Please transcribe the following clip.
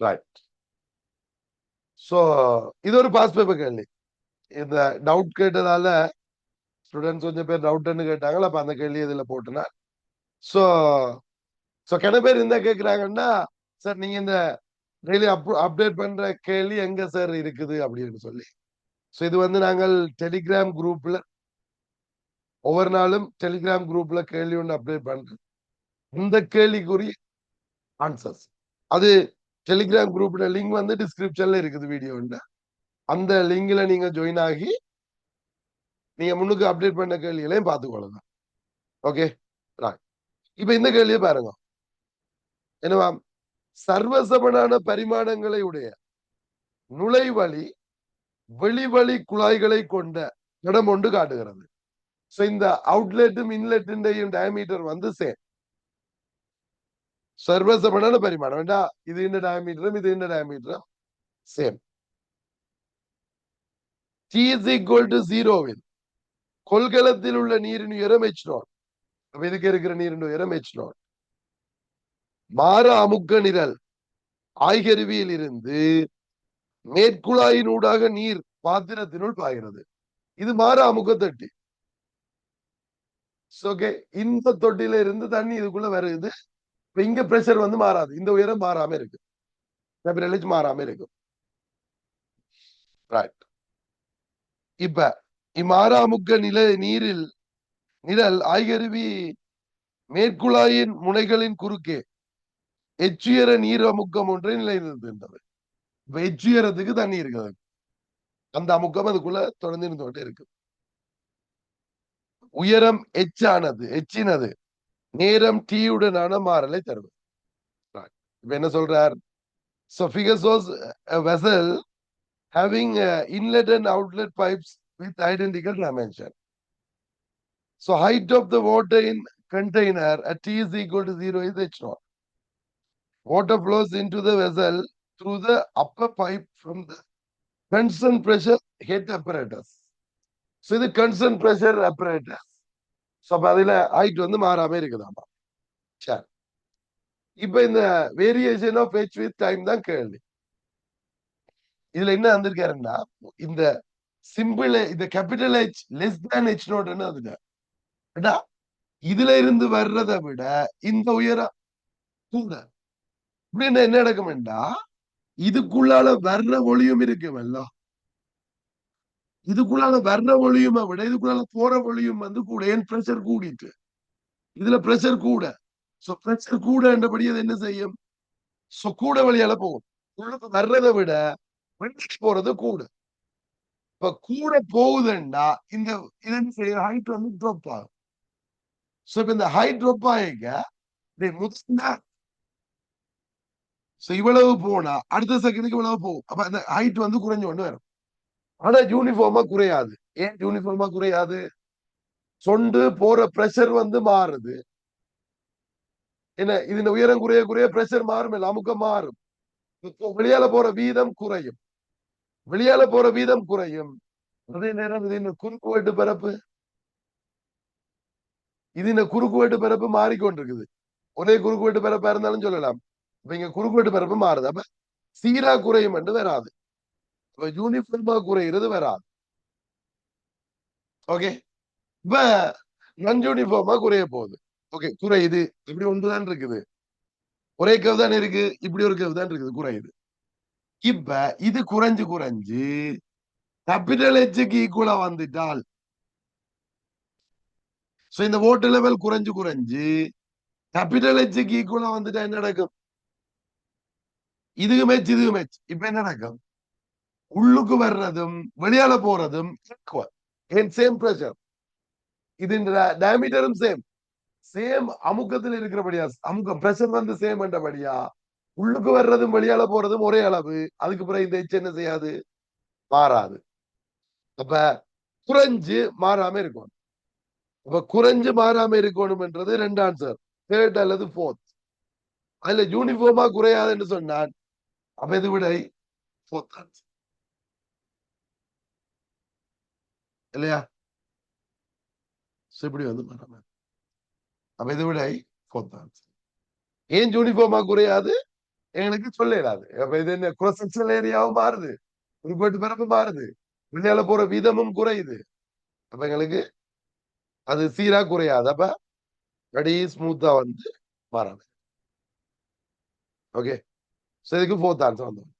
Right so இது ஒரு pass paper கேள்வி. இந்த டவுட் கேட்டதால ஸ்டூடெண்ட்ஸ் கொஞ்சம் பேர் டவுட்னு கேட்டாங்களா அப்ப அந்த கேள்வி இதுல போட்டுனா. ஸோ ஸோ கிட பேர் என்ன கேட்குறாங்கன்னா சார் நீங்க இந்த டெய்லி அப் அப்டேட் பண்ற கேள்வி எங்க சார் இருக்குது? அப்படின்னு சொல்லி. ஸோ இது வந்து நாங்கள் டெலிகிராம் குரூப்ல ஒவ்வொரு நாளும் டெலிகிராம் குரூப்ல கேள்வி ஒன்று அப்டேட் பண்றோம் இந்த கேள்விக்குரிய ஆன்சர்ஸ் அது டெலிகிராம் குரூப்ல லிங்க் வந்து டிஸ்கிரிப்ஷன்ல இருக்குது வீடியோ அந்த லிங்க்ல நீங்க ஜாயின் ஆகி நீங்க முன்னுக்கு அப்டேட் பண்ண கேள்விகளையும் பார்த்துக்கொள்ளலாம் ஓகே இப்ப இந்த கேள்வியை பாருங்க. என்னவா சர்வசமனான பரிமாணங்களை உடைய நுழைவழி வெளிவழி குழாய்களை கொண்ட இடம் ஒன்று காட்டுகிறது. சோ இந்த அவுட்லெட்டும் இன்லெட்டின் டயமீட்டர் வந்து சேம் சர்வசமனான பரிமாணம் வேண்டா இது இந்த டயமீட்டரும் இது இந்த டயமீட்டரும் same d is equal to ஜீரோவில் கொள்கலத்தில் உள்ள நீரின் உயரம் எச் நாட் அப்ப இதுக்கு இருக்கிற நீரின் உயரம் எச் நாட் மாற அமுக்க நிரல் ஆய்கருவியில் இருந்து மேற்குழாயின் ஊடாக நீர் பாத்திரத்தினுள் பாய்கிறது இது மாற அமுக்க தொட்டி ஓகே இந்த தொட்டில இருந்து தண்ணி இதுக்குள்ள வருது இப்ப இங்க பிரஷர் வந்து மாறாது. இந்த உயரம் மாறாம இருக்கு. டெம்பரேச்சர் மாறாம இருக்கும் ரைட் இப்ப இம்மாறாமுக்க நில நீரில் நிழல் ஆய்கருவி மேற்குழாயின் முனைகளின் குறுக்கே எச்சுயர நீர் அமுக்கம் ஒன்றை நிலைநிறுத்துகின்றது. இப்ப எச்சுயரத்துக்கு தண்ணி இருக்குது. அந்த அமுக்கம் அதுக்குள்ள தொடர்ந்து இருந்துகிட்டே இருக்கு. உயரம் எச்சானது எச்சினது நேரம் டீயுடனான மாறலை தருவது இப்ப என்ன சொல்றார் So figure shows a vessel having uh, inlet and outlet pipes with identical dimension. So height of the water in container at T is equal to 0 is H naught. Water flows into the vessel through the upper pipe from the constant pressure head apparatus. So இது constant pressure apparatus. So அதுல height வந்து மாறாம இருக்குதாமா? சரி. இப்ப இந்த variation of h with time தான் கேள்வி. இதுல என்ன வந்திருக்காருன்னா இந்த சிம்பிள் இந்த capital h less than h நோட்னு அதுல. இதுல இருந்து வர்றதை விட இந்த உயரம் கூட. இப்படின்னு என்ன நடக்கும்டா இதுக்குள்ளால வர்ற ஒளியும் இருக்குமல்ல இதுக்குள்ளால வர்ற ஒளியுமை விட இதுக்குள்ளால போற ஒளியும் வந்து கூட ஏன் பிரஷர் கூடிட்டு? இதுல பிரஷர் கூட. சோ பிரஷர் கூட என்றபடி அது என்ன செய்யும்? சோ கூட வழியால போகும். உள்ளுக்கு வர்றதை விட வெளியே போறது கூட. இப்ப கூட போகுதுண்டா இந்த இது என்ன செய்யும்? ஹைட் வந்து ட்ராப் ஆகும். சோ இப்ப இந்த ஹைட் ட்ராப் ஆகிக்க முதல்ல சோ இவ்வளவு போனா அடுத்த செகண்டுக்கு இவ்வளவு போகும். அப்ப அந்த ஹைட் வந்து குறைஞ்சு கொண்டு வரும். ஆனா யூனிஃபார்மா குறையாது. ஏன் யூனிஃபார்மா குறையாது? சொண்டு போற பிரஷர் வந்து மாறுது. என்ன? இதுல உயரம் குறைய குறைய ப்ரெஷர் மாறும் அமுக்கம் மாறும். வெளியால போற வீதம் குறையும். வெளியால போற வீதம் குறையும். அதே நேரம் இது இன்னும் குறுக்கு வெட்டு பரப்பு இது இந்த குறுக்கு வெட்டு பரப்பு மாறிக்கொண்டிருக்குது. ஒரே குறுக்கு வெட்டு பரப்பா இருந்தாலும் சொல்லலாம். இப்ப இங்க குறுக்கு வெட்டு பரப்பு மாறுது. அப்ப சீரா குறையும் என்று வராது. இப்ப யூனிஃபார்மாக குறையிறது வராது. ஓகே இப்ப நன் யூனிஃபார்மா குறைய போகுது ஓகே குறையுது இப்படி ஒன்றுதான் இருக்குது. ஒரே கவு தான் இருக்கு? இப்படி ஒரு கவு தான் இருக்குது குறையுது இப்ப இது குறைஞ்சு குறைஞ்சு கேபிட்டல் ஹெச்சுக்கு ஈக்குவலா வந்துட்டால் சோ இந்த ஓட்டு லெவல் குறைஞ்சு குறைஞ்சு கேபிட்டல் ஹெச்சுக்கு ஈக்குவலா வந்துட்டா என்ன நடக்கும்? இதுக்கு மேட்ச் இதுக்கு மேட்ச் இப்ப என்ன நடக்கும்? உள்ளுக்கு வர்றதும் வெளியால போறதும் ஈக்குவல் ஏன் சேம் ப்ரெஷர் இது டயமீட்டரும் சேம் சேம் அமுக்கத்தில் இருக்கிறபடியா அமுக்கம் பிரஷர் வந்து சேம் என்றபடியா உள்ளுக்கு வர்றதும் வெளியால போறதும் ஒரே அளவு. அதுக்கு பிறகு இந்த எச் என்ன செய்யாது? மாறாது. அப்ப குறைஞ்சு மாறாம இருக்கணும். அப்ப குறைஞ்சு மாறாம இருக்கணும்ன்றது ரெண்டு ஆன்சர் தேர்ட் அல்லது ஃபோர்த் அதுல யூனிஃபார்மா குறையாதுன்னு சொன்னான் அப்ப இது விடை ஃபோர்த் ஆன்சர் இல்லையா? இப்படி வந்து மாறாம அப்ப இதை விட ஏன் யூனிஃபார்மா குறையாது? எங்களுக்கு சொல்லிடாது. அப்ப இது என்ன குரோசெக்ஷனல் ஏரியாவும் மாறுது. குறிப்பிட்டு பிறப்பு மாறுது. வெளியால போற வீதமும் குறையுது. அப்ப எங்களுக்கு அது சீரா குறையாது. அப்ப அடி ஸ்மூத்தா வந்து மாறாது. ஓகே ஸோ இதுக்கு ஃபோர்த் ஆன்சர் வந்தோம்